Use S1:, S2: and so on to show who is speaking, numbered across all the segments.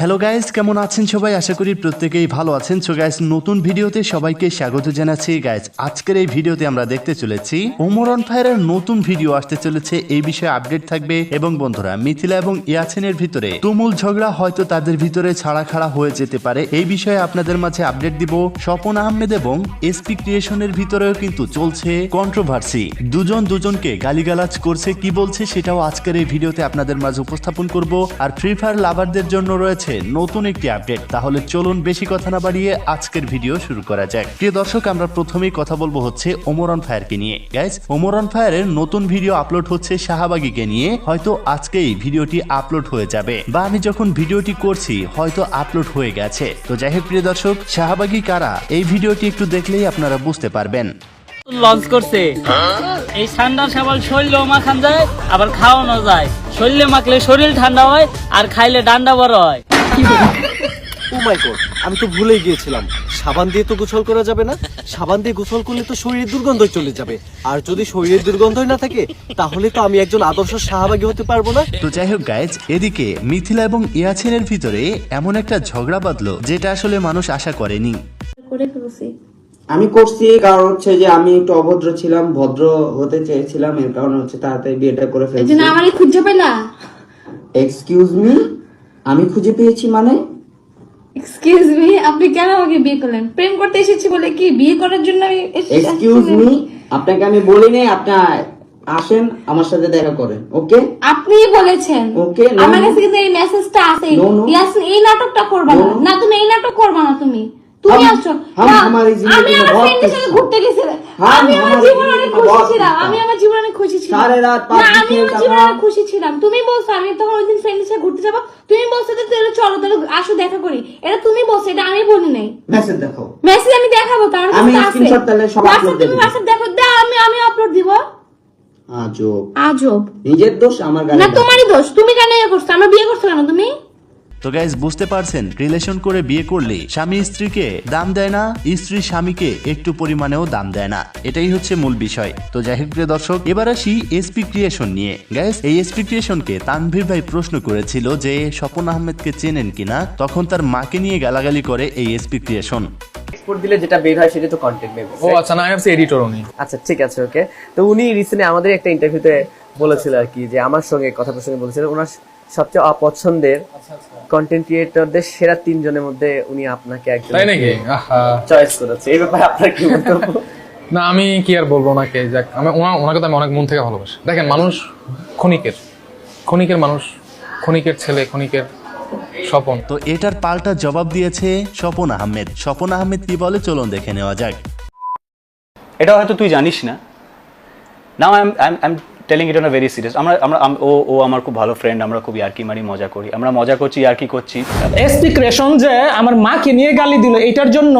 S1: Hello guys কেমন আছেন সবাই? আশা করি প্রত্যেকেই ভালো আছেন। সো গাইস নতুন ভিডিওতে সবাইকে স্বাগত জানাচ্ছি। গাইস আজকের এই ভিডিওতে আমরা দেখতে চলেছি ওমরন ফায়ারের নতুন ভিডিও আসতে চলেছে। এই বিষয়ে আপডেট থাকবে। এবং বন্ধুরা, মিথিলা এবং ইয়াসিনের ভিতরে তুমুল ঝগড়া হয়তো তাদের ভিতরে ছাড়া খাড়া হয়ে যেতে পারে। এই বিষয়ে আপনাদের মাঝে আপডেট দিব স্বপন আহমেদ এবং এসপি ক্রিয়েশনের ভিতরেও কিন্তু চলছে কন্ট্রোভার্সি দুজন দুজনকে গালিগালাজ করছে, কি বলছে সেটাও আজকের এই ভিডিওতে আপনাদের মাঝে উপস্থাপন করব। আর ফ্রি ফায়ার লাভারদের জন্য রয়েছে নতুন একটি আপডেট। তাহলে চলুন বেশি কথা না বাড়িয়ে আজকের ভিডিও শুরু করা যাক। প্রিয় দর্শক আমরা প্রথমেই কথা বলব হচ্ছে ওমরন ফায়ারকে নিয়ে। গাইজ ওমরন ফায়ারের নতুন ভিডিও আপলোড হচ্ছে শাহবাগীকে নিয়ে। হয়তো আজকেই ভিডিওটি আপলোড হয়ে যাবে। বা আমি যখন ভিডিওটি করছি হয়তো আপলোড হয়ে গেছে। তো যাই হোক প্রিয় দর্শক শাহবাগী কারা? এই ভিডিওটি একটু দেখলেই আপনারা বুঝতে পারবেন।
S2: লঞ্চ করছে। এই ঠান্ডা সাবাল শরীর মাখান যায় আবার খাওয়ানো যায়। শরীরে মাখলে শরীর ঠান্ডা হয় আর খাইলে ডান্ডা বড় হয়।
S3: ও মাই গড Oh আমি তো ভুলেই গিয়েছিলাম। সাবান দিয়ে তো গোসল করা যাবে না। সাবান দিয়ে গোসল করলে তো শরীরের দুর্গন্ধ চলে যাবে। আর যদি শরীরের দুর্গন্ধই না থাকে তাহলে তো আমি একজন আদর্শ শাহবাগী হতে পারব না।
S1: তো যাই হোক গাইজ এদিকে মিথিলা এবং ইয়াছিনের ভিতরে এমন একটা ঝগড়া বাঁধলো যেটা আসলে মানুষ আশা করেনি।
S4: করে ফেলছি।
S5: আমি করছি কারণ হচ্ছে যে আমি একটু অভদ্র ছিলাম ভদ্র হতে চেয়েছিলাম এর কারণে হচ্ছে তাড়াতাড়ি বিয়েটা করে
S4: এই
S5: ফেলছি।
S4: জন্য আমারই খুঁজে পেলা?
S5: এক্সকিউজ মি আমি খুঁজে পেয়েছি মানে?
S4: এক্সকিউজ মি আপনি কেন আমাকে বিয়ে করলেন? প্রেম করতে এসেছি বলে কি বিয়ে করার জন্য আমি?
S5: এক্সকিউজ মি আপনাকে আমি বলি নাই আপনি আসেন আমার সাথে দেখা করেন ওকে
S4: আপনিই বলেছেন।
S5: ওকে
S4: আমার কাছে কিন্তু এই মেসেজটা আছে. এই নাটকটা করবা না. না তুমি এই নাটক করবা না তুমি। তুমি আমার ফ্রেন্ডের সাথে ঘুরতে গেছিলাম আমি আমার অনেক খুশি ছিলাম। আমি আমার অনেক খুশি ছিলাম। সারা
S5: রাত
S4: আমি আমার অনেক খুশি ছিলাম। তুমি বলছো আমি ওই দিন ফ্রেন্ডের সাথে ঘুরতে তুমি বলছো যে তাহলে চলো তাহলে আসো দেখা করি। এটা তুমি বলছো এটা আমি বলি নাই।
S5: মেসেজ দেখো
S4: মেসেজ আমি দেখাবো তার
S5: আমি স্ক্রিনশট তাহলে সব
S4: আপলোড দেখো দাও আমি আমি আপলোড দিব।
S5: আজব।
S4: আজব।
S5: নিজের দোষ আমার গায়ে
S4: না তোমারই দোষ। তুমি কেন ইয়ে করছ? আমরা বিয়ে করছ কেন তুমি?
S1: তো গাইজ বুঝতে পারছেন রিলেশন করে বিয়ে করলে স্বামী স্ত্রীকে দাম দেয় না স্ত্রী স্বামীকে একটু পরিমাণেও দাম দেয় না। এটাই হচ্ছে মূল বিষয়। তো যাই হোক প্রিয় দর্শক এবার আসি এসপি ক্রিয়েশন নিয়ে। গাইজ এই এসপি ক্রিয়েশনকে তানভীর ভাই প্রশ্ন করেছিল যে স্বপন আহমেদকে চেনেন কিনা? তখন তার মাকে নিয়ে গালাগালি করে এই এসপি ক্রিয়েশন
S3: এক্সপোর্ট দিলে যেটা বের হয় সেটা তো কন্টেন্ট বের
S6: ও আচ্ছা না আমি এডিটর উনি।
S3: আচ্ছা ঠিক আছে ওকে তো উনি রিসেন্টলি আমাদের একটা ইন্টারভিউতে বলেছিল আর কি যে আমার সঙ্গে কথা প্রসঙ্গে বলেছিল ওনার সবচেয়ে অপছন্দের কন্টেন্ট ক্রিয়েটরদের সেরা তিনজনের মধ্যে উনি আপনাকে একজন
S6: তাই নাকি?
S3: চয়েস করেছে। এই ব্যাপারে আপনার কি মন্তব্য?
S6: না আমি কি আর বলব ওনাকে? যাক আমি ওনাকে তো আমি অনেক মন থেকে ভালোবাসি। দেখেন মানুষ ক্ষণিকের। ক্ষণিকের মানুষ ক্ষণিকের ছেলে ক্ষণিকের স্বপন।
S1: তো এটার পাল্টা জবাব দিয়েছে স্বপন আহমেদ। স্বপন আহমেদ কি বলে? চলুন দেখে নেওয়া যাক।
S7: এটা হয়তো তুই জানিস না। Now I am I am telling it on a very serious আমরা আমরা ও ও আমার খুব ভালো ফ্রেন্ড আমরা খুব ইয়ার্কি মারি মজা করি। আমরা মজা করছি ইয়ার্কি করছি।
S8: এসপি ক্রেশন যে আমার মাকে নিয়ে গালি দিল এটার জন্য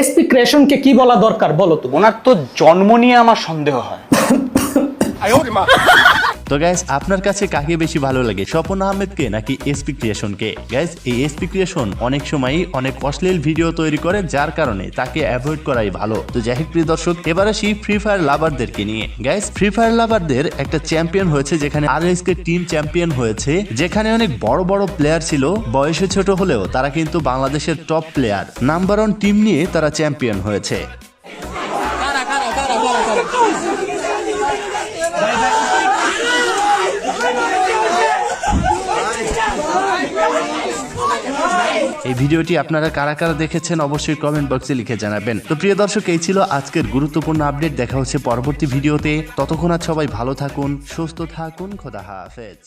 S8: এসপি ক্রেশনকে কি বলা দরকার বলো তো?
S7: ওনার তো জন্ম নিয়ে আমার সন্দেহ হয়।
S1: তো গাইস আপনার কাছে কাকে বেশি ভালো লাগে, স্বপন আহমেদকে নাকি এসপি ক্রিয়েশনকে গাইস এই এসপি ক্রিয়েশন অনেক সময়ই অনেক অশ্লীল ভিডিও তৈরি করে, যার কারণে তাকে অ্যাভয়েড করাই ভালো। তো যাই হোক প্রিয় দর্শক, এবার আসি ফ্রি ফায়ার লাভারদেরকে নিয়ে। গাইস ফ্রি ফায়ার লাভারদের একটা চ্যাম্পিয়ন হয়েছে, যেখানে আর কে টিম চ্যাম্পিয়ন হয়েছে, যেখানে অনেক বড় বড় প্লেয়ার ছিল, বয়সে ছোট হলেও তারা কিন্তু বাংলাদেশের top player number one team নিয়ে তারা চ্যাম্পিয়ন হয়েছে। এই ভিডিওটি আপনারা কারা কারা দেখেছেন অবশ্যই কমেন্ট বক্সে লিখে জানাবেন। তো প্রিয় দর্শক, এই ছিল আজকের গুরুত্বপূর্ণ আপডেট দেখা হচ্ছে পরবর্তী ভিডিওতে। ততক্ষণ আর সবাই ভালো থাকুন, সুস্থ থাকুন। খোদা হাফেজ।